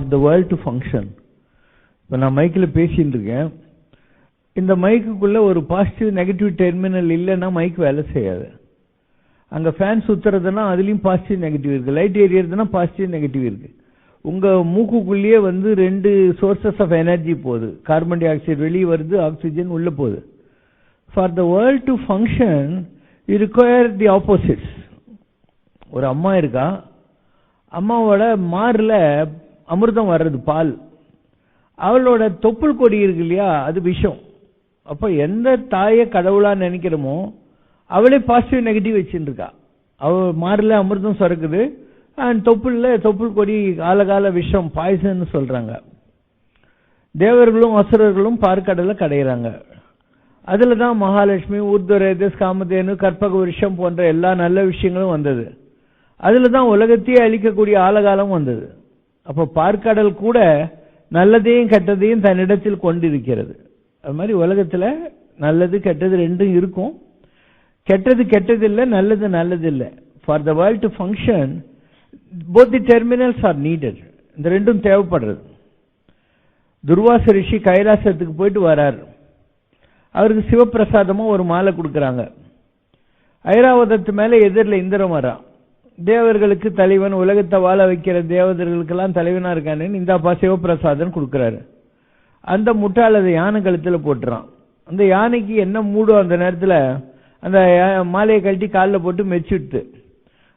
For the world to function இப்போ நான் மைக்கில் பேசிட்டு இருக்கேன். இந்த மைக்குக்குள்ளே ஒரு பாசிட்டிவ் நெகட்டிவ் டெர்மினல் இல்லைன்னா மைக் வேலை செய்யாது. அங்கே ஃபேன் சுற்றுறதுன்னா அதுலேயும் பாசிட்டிவ் நெகட்டிவ் இருக்கு. லைட் எரியறதுன்னா பாசிட்டிவ் நெகட்டிவ் இருக்கு. உங்க மூக்குக்குள்ளேயே வந்து ரெண்டு சோர்சஸ் ஆஃப் எனர்ஜி போகுது. கார்பன் டை ஆக்சைடு வெளியே வருது ஆக்சிஜன் உள்ளே போகுது. For the world to function you require the opposites ஒரு அம்மா இருக்கா? அம்மாவோட மாரில் அமிர்தம் வர்றது பால். அவளோட தொப்புள் கொடி இருக்கு இல்லையா அது விஷம். அப்ப எந்த தாயை கடவுளா நினைக்கிறோமோ அவளே பாசிட்டிவ் நெகட்டிவ் வச்சுட்டு இருக்கா அவ அமிர்தம் சுரக்குது அண்ட் தொப்புள்ள தொப்புள் கொடி காலகால விஷம் பாய்சன் சொல்றாங்க. தேவர்களும் அசுரர்களும் பார்க்கடலை கடையிறாங்க. அதுல தான் மகாலட்சுமி ஊர்துரேதஸ் காமதேனு கற்பக விஷம் போன்ற எல்லா நல்ல விஷயங்களும் வந்தது. அதுல தான் உலகத்தையே அழிக்கக்கூடிய ஆலகாலம் வந்தது. அப்போ பார்க்கடல் கூட நல்லதையும் கெட்டதையும் தன்னிடத்தில் கொண்டிருக்கிறது. அது மாதிரி உலகத்தில் நல்லது கெட்டது ரெண்டும் இருக்கும். கெட்டது கெட்டது இல்லை நல்லது நல்லது இல்லை for the world to function both the terminals are needed இந்த ரெண்டும் தேவைப்படுறது. துர்வாச ரிஷி கைலாசத்துக்கு போயிட்டு வரார். அவருக்கு சிவப்பிரசாதமும் ஒரு மாலை கொடுக்குறாங்க. ஐராவதத்து மேலே எதிரில் இந்திரம் வரான். தேவர்களுக்கு தலைவன் உலகத்தை வாழ வைக்கிற தேவதர்களுக்கெல்லாம் தலைவனா இருக்கானேன்னு இந்தாப்பா சிவபிரசாதன் கொடுக்குறாரு. அந்த முட்டாள் அதை யானை கழுத்தில் போட்டுறான். அந்த யானைக்கு என்ன மூடும் அந்த நேரத்தில் அந்த மாலையை கழட்டி காலில் போட்டு மெச்சிடுது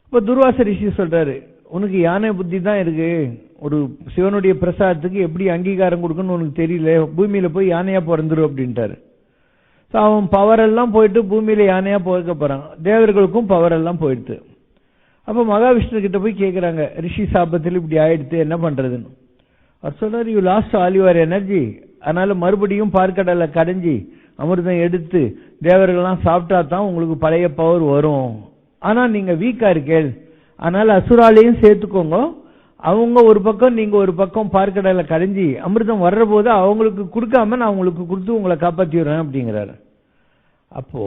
இப்போ துர்வாச ரிஷி சொல்றாரு உனக்கு யானை புத்தி தான் இருக்கு. ஒரு சிவனுடைய பிரசாதத்துக்கு எப்படி அங்கீகாரம் கொடுக்கணும்னு உனக்கு தெரியல. பூமியில போய் யானையா பிறந்துரும் அப்படின்ட்டாரு. அவன் பவர் எல்லாம் போயிட்டு பூமியில யானையா போக போறான். தேவர்களுக்கும் பவர் எல்லாம் போயிடுது. அப்ப மகாவிஷ்ணு கிட்ட போய் கேட்குறாங்க ரிஷி சாபத்தில் இப்படி ஆயிடுத்து என்ன பண்றதுன்னு? அவர் சொல்றாரு you lost all your energy அதனால மறுபடியும் பார்க்கடலை கடைஞ்சி அமிர்தம் எடுத்து தேவர்கள்லாம் சாப்பிட்டா தான் உங்களுக்கு பழைய பவர் வரும். ஆனா நீங்க வீக்கா இருக்கேள் அதனால அசுராலையும் சேர்த்துக்கோங்க. அவங்க ஒரு பக்கம் நீங்க ஒரு பக்கம் பார்க்கடலை கடைஞ்சி அமிர்தம் வர்ற போது அவங்களுக்கு கொடுக்காம நான் உங்களுக்கு கொடுத்து உங்களை காப்பாற்றிடுறேன் அப்படிங்கிறாரு. அப்போ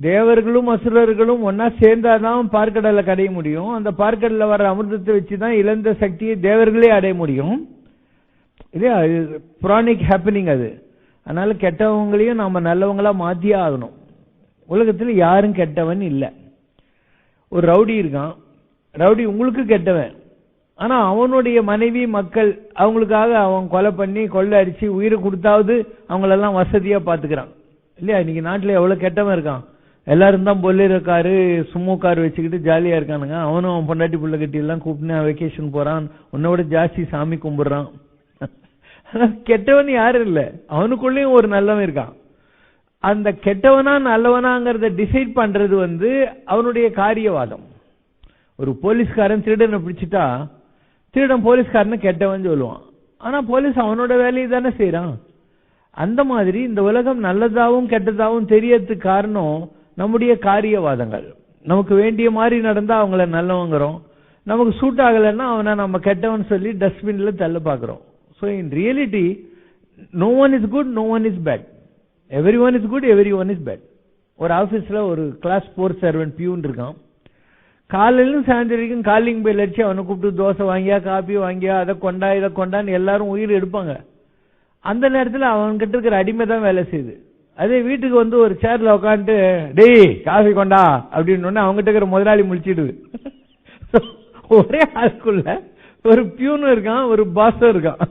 தேவர்களும் அசுரர்களும் ஒன்னா சேர்ந்தாதான் பார்க்கடலை கடைய முடியும். அந்த பார்க்கடல வர அமிர்தத்தை வச்சுதான் இழந்த சக்தியை தேவர்களே அடைய முடியும். இல்லையா? புராணிக் ஹேப்பனிங் அது. அதனால கெட்டவங்களையும் நாம நல்லவங்களா மாத்தியே ஆகணும். உலகத்தில் யாரும் கெட்டவன் இல்லை. ஒரு ரவுடி இருக்கான். ரவுடி உங்களுக்கு கெட்டவன். ஆனா அவனுடைய மனைவி மக்கள் அவங்களுக்காக அவன் கொலை பண்ணி கொள்ளை அடிச்சு உயிரை கொடுத்தாவது அவங்களெல்லாம் வசதியா பாத்துக்கிறான். இல்லையா? இன்னைக்கு நாட்டில் எவ்வளவு கெட்டவன் இருக்கான்? எல்லாரும் தான் பொல்லிருக்காரு காரு கார் வச்சுக்கிட்டு ஜாலியா இருக்கானுங்க. அவனும் அவன் பொண்டாட்டி புள்ள கட்டி எல்லாம் கூப்பிட்டு வெக்கேஷன் போறான். உன்னை விட ஜாஸ்தி சாமி கும்பிடுறான். கெட்டவன் யாரும் இல்ல. அவனுக்குள்ளேயும் ஒரு நல்லவன் இருக்கான். அந்த கெட்டவனா நல்லவனாங்கிறத டிசைட் பண்றது வந்து அவனுடைய காரியவாதம். ஒரு போலீஸ்காரன் திருடனை பிடிச்சிட்டா திருடன் போலீஸ்காரனை கெட்டவன் சொல்லுவான். ஆனா போலீஸ் அவனோட வேலையை தானே செய்யறான் அந்த மாதிரி இந்த உலகம் நல்லதாகவும் கெட்டதாகவும் தெரியறதுக்கு காரணம் நம்முடைய காரியவாதங்கள். நமக்கு வேண்டிய மாதிரி நடந்தா அவங்கள நல்லவங்கிறோம். நமக்கு சூட் ஆகலைன்னா அவனை நம்ம கெட்டவன் சொல்லி டஸ்ட்பின்ல தள்ள பாக்குறோம். So in reality no one is good no one is bad everyone is good everyone is bad ஒரு ஆபீஸ்ல ஒரு கிளாஸ் போர் சர்வெண்ட் பியூன் இருக்கான். காலையிலும் சாயந்தரிக்கும் வரைக்கும் காலிங் பெல் அடிச்சு அவனை கூப்பிட்டு தோசை வாங்கியா காபி வாங்கியா அதை கொண்டா இதை கொண்டான்னு எல்லாரும் உயிர் எடுப்பாங்க. அந்த நேரத்தில் அவன்கிட்ட இருக்கிற அடிமை தான் வேலை செய்யுது. அதே வீட்டுக்கு வந்து ஒரு சேர்ல உட்காந்துட்டு டேய் காஃபி கொண்டா அப்படின்னு அவங்ககிட்ட இருக்கிற முதலாளி முழிச்சிடுது. ஒரே ஆளுக்குள்ள ஒரு பியூனும் இருக்கான் ஒரு பாஸும் இருக்கான்.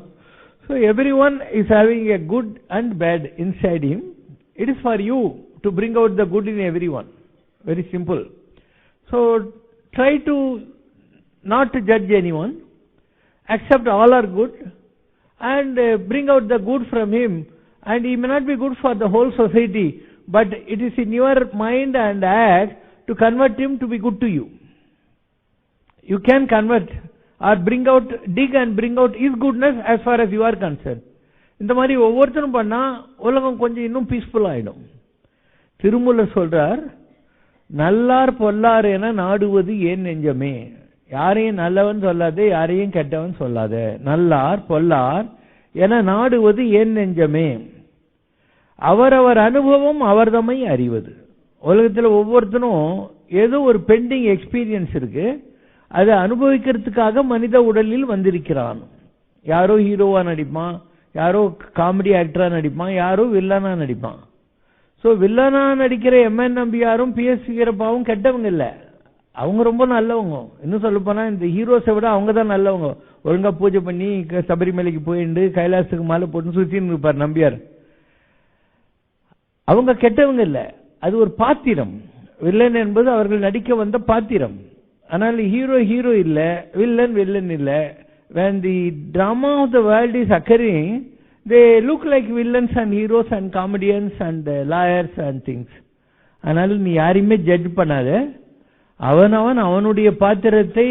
So everyone is having a good and bad inside him it is for you to bring out the good in everyone very simple so try to not to judge anyone accept all are good and uh, bring out the good from him. And he may not be good for the whole society but it is in your mind and act to convert him to be good to you you can convert or bring out dig and bring out his goodness as far as you are concerned இந்த மாதிரி ஒவ்வொருத்தரும் பண்ணா உலகம் கொஞ்சம் இன்னும் peaceful ஆயிடும் திருமூலர் சொல்றார் நல்லார் பொல்லார் என நாடுவது ஏன் நெஞ்சமே யாரையும் நல்லவன் சொல்லாதே யாரையும் கெட்டவன் சொல்லாத நல்லார் பொல்லார் என நாடுவது ஏன் நெஞ்சமே அவரவர் அனுபவம் அவர்தமை அறிவது. உலகத்தில் ஒவ்வொருத்தனும் ஏதோ ஒரு பெண்டிங் எக்ஸ்பீரியன்ஸ் இருக்கு. அதை அனுபவிக்கிறதுக்காக மனித உடலில் வந்திருக்கிறான். யாரோ ஹீரோவா நடிப்பான் யாரோ காமெடி ஆக்டரா நடிப்பான் யாரோ வில்லனா நடிப்பான். ஸோ வில்லனா நடிக்கிற எம்என் நம்பியாரும் பி எஸ் வீரப்பாவும் கெட்டவங்க இல்லை. அவங்க ரொம்ப நல்லவங்க. இன்னும் சொல்ல போனா இந்த ஹீரோஸை விட அவங்க தான் நல்லவங்க. ஒழுங்கா பூஜை பண்ணி க- சபரிமலைக்கு போயிட்டு கைலாசத்துக்கு மாலை போட்டு சுத்தின்னு இருப்பார் நம்பியார். அவங்க கெட்டவங்க இல்லை. அது ஒரு பாத்திரம். வில்லன் என்பது அவர்கள் நடிக்க வந்த பாத்திரம். ஆனால் ஹீரோ ஹீரோ இல்லை. வில்லன் வில்லன் இல்லை. When the drama of the world is occurring they look like villains and heroes and comedians and uh, lawyers and things. அதனால நீ யாரையுமே ஜட்ஜ் பண்ணாத. அவன் அவனுடைய பாத்திரத்தை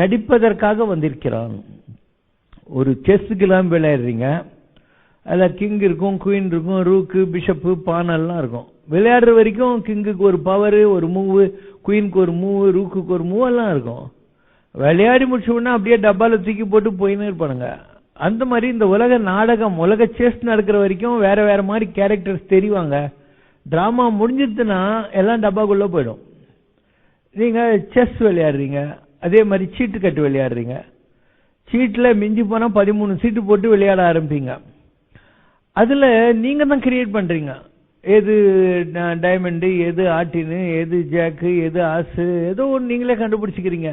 நடிப்பதற்காக வந்திருக்கிறான். ஒரு செஸ்ஸுக்கெல்லாம் விளையாடுறீங்க. அதில் கிங் இருக்கும் குயின் இருக்கும் ரூக்கு பிஷப்பு பானெல்லாம் இருக்கும். விளையாடுற வரைக்கும் கிங்குக்கு ஒரு பவர் ஒரு மூவு குயினுக்கு ஒரு மூவு ரூக்குக்கு ஒரு மூவ் எல்லாம் இருக்கும். விளையாடி முடிச்சோம்னா அப்படியே டப்பால தூக்கி போட்டு போயின்னு இருப்பானுங்க. அந்த மாதிரி இந்த உலக நாடகம் உலக செஸ் நடக்கிற வரைக்கும் வேற வேற மாதிரி கேரக்டர்ஸ் தெரிவாங்க. டிராமா முடிஞ்சிருச்சுன்னா எல்லாம் டப்பாக்குள்ள போயிடும். நீங்க செஸ் விளையாடுறீங்க அதே மாதிரி சீட்டு கட்டு விளையாடுறீங்க. சீட்டில் மிஞ்சி போனால் பதிமூணு சீட்டு போட்டு விளையாட ஆரம்பிப்பீங்க. அதுல நீங்க தான் கிரியேட் பண்றீங்க. எது டைமண்டு எது ஆட்டினு எது ஜாக்கு எது ஆசு ஏதோ ஒன்று நீங்களே கண்டுபிடிச்சிக்கிறீங்க.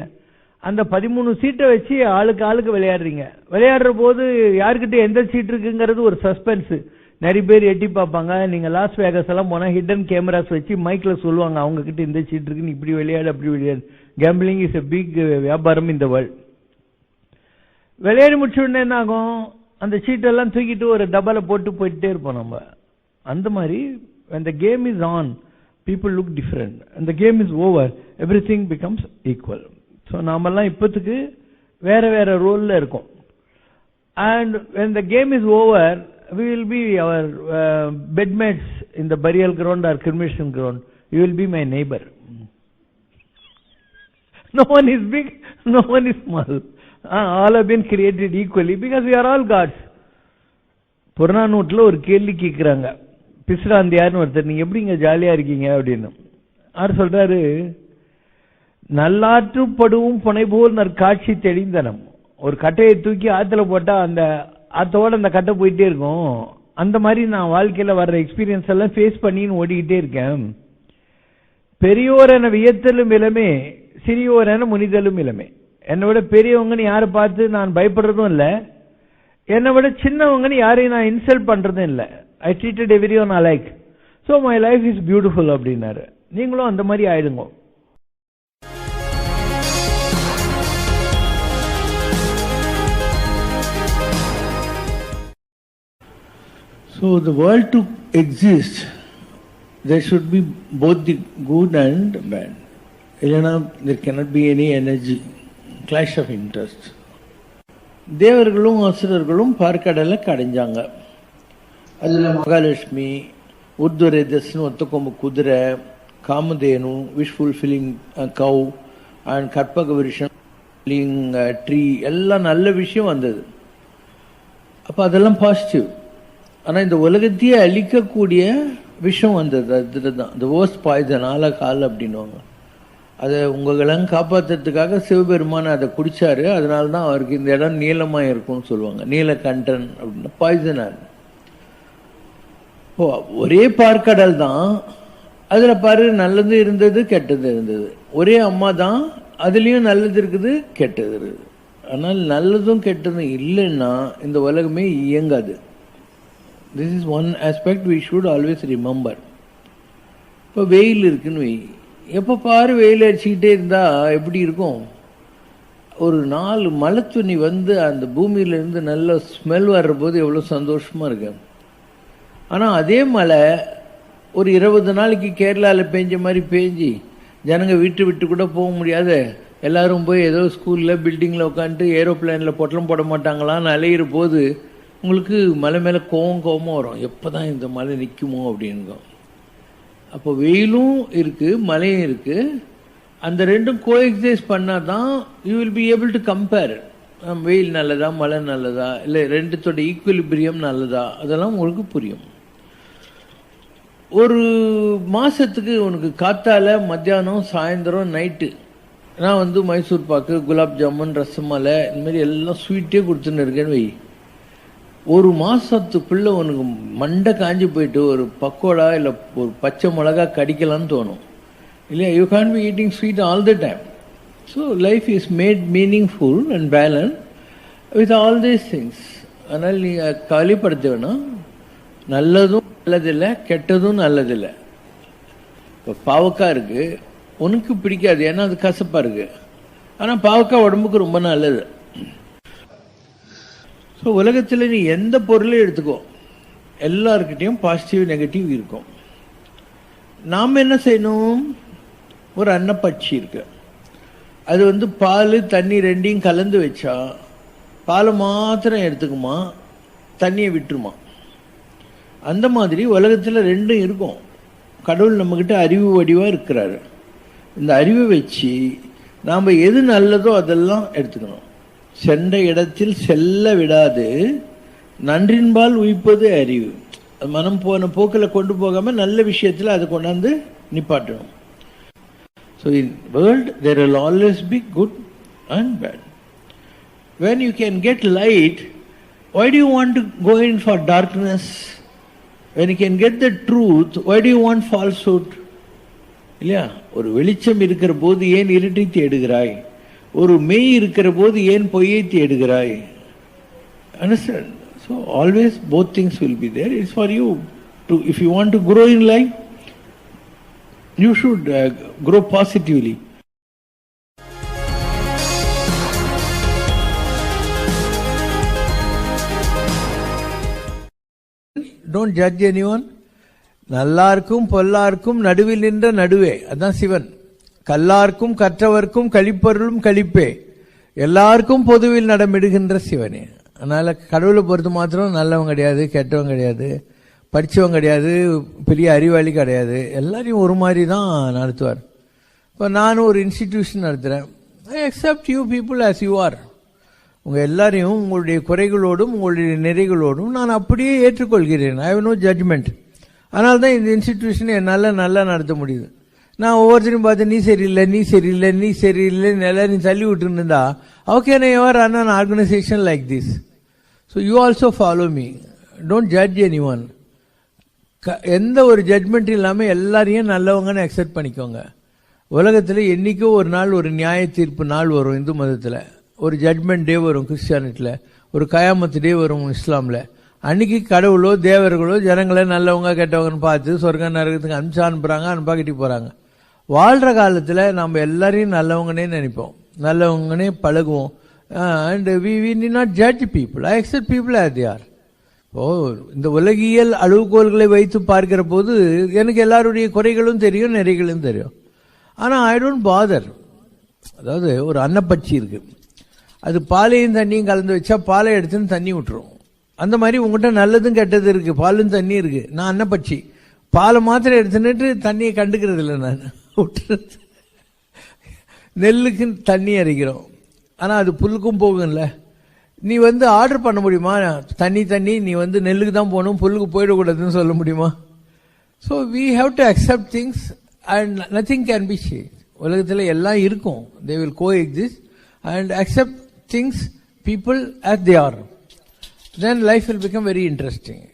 அந்த பதிமூணு சீட்டை வச்சு ஆளுக்கு ஆளுக்கு விளையாடுறீங்க. விளையாடுற போது யாருக்கிட்ட எந்த சீட் இருக்குங்கிறது ஒரு சஸ்பென்ஸ் நிறைய பேர் எட்டி பார்ப்பாங்க. நீங்க லாஸ் வேகஸ் எல்லாம் போனா ஹிடன் கேமராஸ் வச்சு மைக்ல சொல்லுவாங்க. அவங்க கிட்ட இந்த சீட் இருக்குன்னு இப்படி விளையாடு அப்படி விளையாடு. கேம்பிளிங் இஸ் எ பிக் வியாபாரம் இந்த வேர்ல்ட் விளையாடி முடிச்ச உடனே என்ன ஆகும்? அந்த சீட்டெல்லாம் தூக்கிட்டு ஒரு டபலை போட்டு போயிட்டே இருப்போம் நம்ம அந்த மாதிரி அந்த game is on people look different அந்த game is over everything becomes equal so நாமெல்லாம் இப்போத்துக்கு வேற வேற ரோலில் இருக்கோம் and when the game is over we will be our bedmates இந்த burial ground or cremation ground you will be my neighbour no one is big no one is small all have been created equally because we are all gods. ஒரு கேள்வி கேட்குறாங்க பிசுராந்தியார்னு ஒருத்தர் நீங்கள் எப்படிங்க ஜாலியாக இருக்கீங்க? அப்படின்னு. அவர் சொல்கிறாரு நல்லாற்றுப்படுவும் புனை போல் நற்காட்சி தெளிந்தனம். ஒரு கட்டையை தூக்கி ஆற்றுல போட்டால் அந்த ஆற்றோடு அந்த கட்டை போயிட்டே இருக்கும். அந்த மாதிரி நான் வாழ்க்கையில் வர்ற எக்ஸ்பீரியன்ஸ் எல்லாம் ஃபேஸ் பண்ணின்னு ஓடிக்கிட்டே இருக்கேன். பெரியோர் என வியத்தலும் இளமே சிறியோர் என முனிதலும் இளமே. என்னை விட பெரியவங்கன்னு யாரை பார்த்து நான் பயப்படுறதும் இல்லை. என்னை விட சின்னவங்கன்னு யாரையும் நான் இன்சல்ட் பண்றதும் இல்லை. I treated everyone alike so my life is beautiful அப்படின்னாரு. நீங்களும் அந்த மாதிரி ஆயிடுங்க. So the world to exist, there should be both the good and bad. இல்லைன்னா there cannot be any energy clash of interest தேவர்களும் அசுரர்களும் பார்க்கடலை கடைஞ்சாங்க. அதில் மகாலட்சுமி உத்வரேதஸ்னு ஒத்தக்கொம்பு குதிரை Kamadhenu wish fulfilling cow and Karpaga Vriksham tree uh, எல்லாம் நல்ல விஷயம் வந்தது. அப்போ அதெல்லாம் பாசிட்டிவ் ஆனால் இந்த உலகத்தையே அழிக்கக்கூடிய விஷம் வந்தது அதுல தான் இந்த ஓஸ்ட் பாய்சன் ஆலகால் அப்படின்னுவாங்க. அதை உங்களெல்லாம் காப்பாற்றுறதுக்காக சிவபெருமான் அதை குடிச்சாரு. அதனால தான் அவருக்கு இந்த இடம் நீளமாக இருக்கும்னு சொல்லுவாங்க. நீலகண்டன் அப்படின்னா பாய்சனார் ஓ ஒரே பார்க்கடல் தான். அதில் பாரு நல்லது இருந்தது கெட்டது இருந்தது. ஒரே அம்மா தான் அதுலேயும் நல்லது இருக்குது கெட்டது இருக்குது. ஆனால் நல்லதும் கெட்டதும் இல்லைன்னா இந்த உலகமே இயங்காது. This is one aspect we should always remember இப்போ வெயில் இருக்குன்னு வெயில் எப்போ பாரு வெயில் அடிச்சுக்கிட்டே இருந்தா எப்படி இருக்கும்? ஒரு நாலு மலை துணி வந்து அந்த பூமியிலேருந்து நல்ல ஸ்மெல் வர்ற போது எவ்வளோ சந்தோஷமாக இருக்கு. ஆனால் அதே மழை ஒரு இருபது நாளைக்கு கேரளாவில் பேஞ்ச மாதிரி பேஞ்சி ஜனங்க விட்டு விட்டு கூட போக முடியாத. எல்லாரும் போய் ஏதோ ஸ்கூலில் பில்டிங்கில் உட்காந்துட்டு ஏரோப்ளைனில் பொட்டலம் போட மாட்டாங்களான்னு அலையிற போது உங்களுக்கு மலை மேலே கோவம் கோவமாக வரும். எப்போ தான் இந்த மழை நிற்குமோ அப்படின்னு அப்போ வெயிலும் இருக்குது மழையும் இருக்குது அந்த ரெண்டும் கோஎக்சைஸ் பண்ணால் தான் you will be able to compare வெயில் நல்லதா மழை நல்லதா இல்லை ரெண்டுத்தோட ஈக்குவலிபிரியம் நல்லதா அதெல்லாம் உங்களுக்கு புரியும். ஒரு மாதத்துக்கு உனக்கு காத்தால மத்தியானம் சாயந்தரம் நைட்டு நான் வந்து மைசூர் பாக்கு குலாப் ஜாமுன் ரசமலை இந்த மாதிரி எல்லாம் ஸ்வீட்டே கொடுத்துன்னு இருக்கேன்னு வை. ஒரு மாசத்துக்குள்ள உனக்கு மண்டை காஞ்சி போயிட்டு ஒரு பக்கோடா இல்லை ஒரு பச்சை மிளகா கடிக்கலான்னு தோணும். இல்லையா? You can be eating sweet all the time so life is made meaningful and balance with all these things அதனால் நீங்கள் கவலைப்படுத்த வேணும் நல்லதும் நல்லதில்லை கெட்டதும் நல்லதில்லை. இப்போ பாவக்காய் இருக்குது உனக்கு பிடிக்காது ஏன்னா அது கசப்பாக இருக்குது ஆனால் பாவக்காய் உடம்புக்கு ரொம்ப நல்லது. ஸோ உலகத்தில் நீ எந்த பொருளையும் எடுத்துக்கோ எல்லாருக்கிட்டையும் பாசிட்டிவ் நெகட்டிவ் இருக்கும். நாம் என்ன செய்யணும்? ஒரு அன்னப்பட்சி இருக்கு. அது வந்து பால் தண்ணி ரெண்டையும் கலந்து வச்சா பாலை மாத்திரம் எடுத்துக்குமா? தண்ணியை விட்டுருமா? அந்த மாதிரி உலகத்தில் ரெண்டும் இருக்கும். கடவுள் நம்மக்கிட்ட அறிவு வடிவாக இருக்கிறாரு. இந்த அறிவை வச்சு நாம் எது நல்லதோ அதெல்லாம் எடுத்துக்கணும். சென்ற இடத்தில் செல்ல விடாது. நன்றின்பால் உயிப்பது அறிவு. அது மனம் போன போக்கில் கொண்டு போகாமல் நல்ல விஷயத்தில் அதை கொண்டாந்து நிப்பாட்டணும். So in world there will always be good and bad when you can get light why do you want to go in for darkness? When you can get the truth, why do you want falsehood? இல்லையா? ஒரு வெளிச்சம் இருக்கிற போது ஏன் இருட்டை தேடுகிறாய்? ஒரு மெய் இருக்கிற போது ஏன் பொய்யை தேடுகிறாய் understand so always both things will be there it's for you to if you want to grow in life you should grow positively don't judge anyone நல்லாருக்கும் பொல்லார்க்கும் நடுவில் நின்ற நடுவே அதான் சிவன் கல்லார்க்கும் கற்றவர்க்கும் கழிப்பொருளும் கழிப்பே. எல்லாருக்கும் பொதுவில் நடமிடுகின்ற சிவனே. அதனால் கடவுளை பொறுத்து மாத்திரம் நல்லவன் கிடையாது கெட்டவன் கிடையாது படித்தவன் கிடையாது பெரிய அறிவாளி கிடையாது. எல்லாரையும் ஒரு மாதிரி தான் நடத்துவார். இப்போ நானும் ஒரு இன்ஸ்டிடியூஷன் நடத்துகிறேன் I accept you people as you are உங்கள் எல்லாரையும் உங்களுடைய குறைகளோடும் உங்களுடைய நிறைகளோடும் நான் அப்படியே ஏற்றுக்கொள்கிறேன். ஐ ஹவ் நோ ஜட்ஜ்மெண்ட் அதனால தான் இந்த இன்ஸ்டிடியூஷனை என்னால் நல்லா நடத்த முடியுது. நான் ஒவ்வொருத்தரையும் பார்த்து நீ சரியில்லை நீ சரியில்லை நீ சரியில்லைன்னு எல்லாரையும் தள்ளி விட்டுருந்தா ஓகே நான் ever run an organisation like this so you also follow me don't judge anyone க எந்த ஒரு ஜட்மெண்ட் இல்லாமல் எல்லாரையும் நல்லவங்கன்னு அக்செப்ட் பண்ணிக்கோங்க. உலகத்தில் என்னைக்கோ ஒரு நாள் ஒரு நியாய தீர்ப்பு நாள் வரும் இந்து மதத்தில். ஒரு ஜட்மெண்ட் டே வரும் கிறிஸ்டியானிட்டியில் ஒரு கயாமத்து டே வரும் இஸ்லாமில். அன்னைக்கு கடவுளோ தேவர்களோ ஜனங்களை நல்லவங்க கெட்டவங்கன்னு பார்த்து சொர்க்க நரகத்துக்கு அனுப்பிச்சா அனுப்புகிறாங்க அனுப்பாக்கிட்டு போகிறாங்க வாழ்கிற காலத்தில் நம்ம எல்லாரையும் நல்லவங்கன்னே நினைப்போம். நல்லவங்கன்னே பழகுவோம். And we we need not judge people I accept people are the are oh இந்த உலகியல் அளவுகோல்களை வைத்து பார்க்கிற போது எனக்கு எல்லாருடைய குறைகளும் தெரியும் நிறைகளும் தெரியும். ஆனால் ஐ டோன்ட் பாதர் அதாவது ஒரு அன்னப்பச்சி இருக்குது அது பாலையும் தண்ணியும் கலந்து வச்சா பாலை எடுத்துன்னு தண்ணி விட்டுரும் அந்த மாதிரி உங்கள்கிட்ட நல்லதும் கெட்டது இருக்குது பாலும் தண்ணி இருக்குது நான் அன்னப்பச்சி. பாலை மாத்திரம் எடுத்துன்னுட்டு தண்ணியை கண்டுக்கிறது இல்லை நான். விட்டுறது நெல்லுக்கு தண்ணி அரைக்கிறோம். ஆனால் அது புல்லுக்கும் போகும்ல. நீ வந்து ஆர்டர் பண்ண முடியுமா? தண்ணி தண்ணி நீ வந்து நெல்லுக்கு தான் போகணும் புல்லுக்கு போயிடக்கூடாதுன்னு சொல்ல முடியுமா? So we have to accept things and nothing can be change உலகத்தில் எல்லாம் இருக்கும். They will coexist and accept things people at they are then life will become very interesting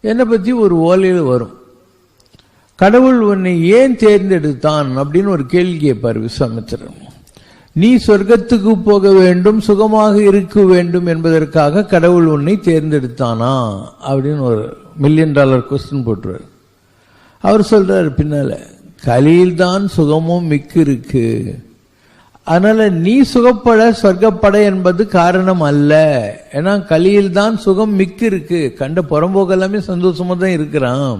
என்னை பற்றி ஒரு ஓலையில் வரும். கடவுள் உன்னை ஏன் தேர்ந்தெடுத்தான் அப்படின்னு ஒரு கேள்வி கேட்பார் விஸ்வாமித்திரன் நீ சொர்க்கத்துக்கு போக வேண்டும் சுகமாக இருக்க வேண்டும் என்பதற்காக கடவுள் உன்னை தேர்ந்தெடுத்தானா? அப்படின்னு ஒரு மில்லியன் டாலர் கொஸ்டின் போட்டுருவார். அவர் சொல்றாரு பின்னால கலியில்தான் சுகமும் மிக்கு இருக்குது அதனால நீ சுகப்பட சொர்க்கப்பட என்பது காரணம் அல்ல. ஏன்னா கலியில் தான் சுகம் மிக்கு இருக்கு கண்ட புறம்போக்கு எல்லாமே சந்தோஷமா தான் இருக்கிறான்.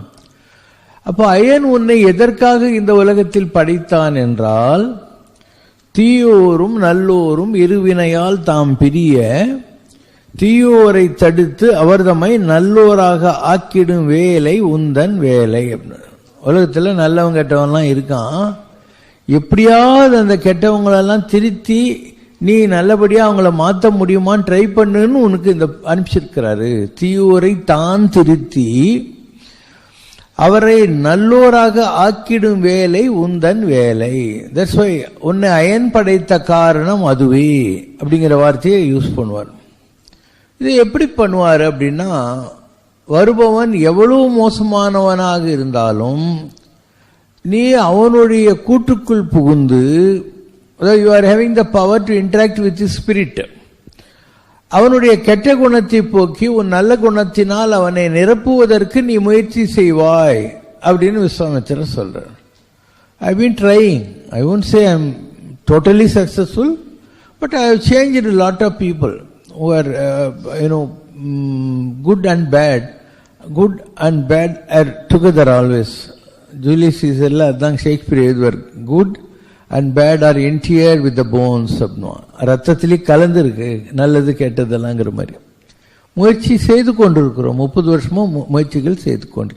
அப்போ அயன் உன்னை எதற்காக இந்த உலகத்தில் படைத்தான் என்றால் தீயோரும் நல்லோரும் இருவினையால் தாம் பிரிய தீயோரை தடுத்து அவர் தம்மை நல்லோராக ஆக்கிடும் வேலை உந்தன் வேலை. அப்படின்னு உலகத்தில் நல்லவன் கெட்டவன்லாம் இருக்கான். எப்படியாவது அந்த கெட்டவங்களெல்லாம் திருத்தி நீ நல்லபடியாக அவங்கள மாற்ற முடியுமான்னு ட்ரை பண்ணுன்னு உனக்கு இந்த அனுப்பிச்சிருக்கிறாரு. தீயோரை தான் திருத்தி அவரை நல்லோராக ஆக்கிடும் வேலை உந்தன் வேலை. தட்ஸ் வை உன்னை அயன் படைத்த காரணம் அதுவே அப்படிங்கிற வார்த்தையை யூஸ் பண்ணுவார். இது எப்படி பண்ணுவார் அப்படின்னா வருபவன் எவ்வளவு மோசமானவனாக இருந்தாலும் நீ அவனுடைய கூட்டுக்குள் புகுந்து அதாவது you are having the power to interact with spirit அவனுடைய கெட்ட குணத்தை போக்கி உன் நல்ல குணத்தினால் அவனை நிரப்புவதற்கு நீ முயற்சி செய்வாய் அப்படின்னு விஸ்வாமித்திரர் சொல்கிறார் I been trying I won't say I'm totally successful but I have change lot of people or you know good and bad good and bad are together always Julius சீசரில் அதுதான் ஷேக்ஸ்பியர் எழுதுவார். Good and bad are interred with the bones அப்படின்னு ரத்தத்திலே கலந்துருக்கு நல்லது கெட்டதெல்லாங்கிற மாதிரி. முயற்சி செய்து கொண்டிருக்கிறோம். முப்பது வருஷமும் முயற்சிகள் செய்து கொண்டு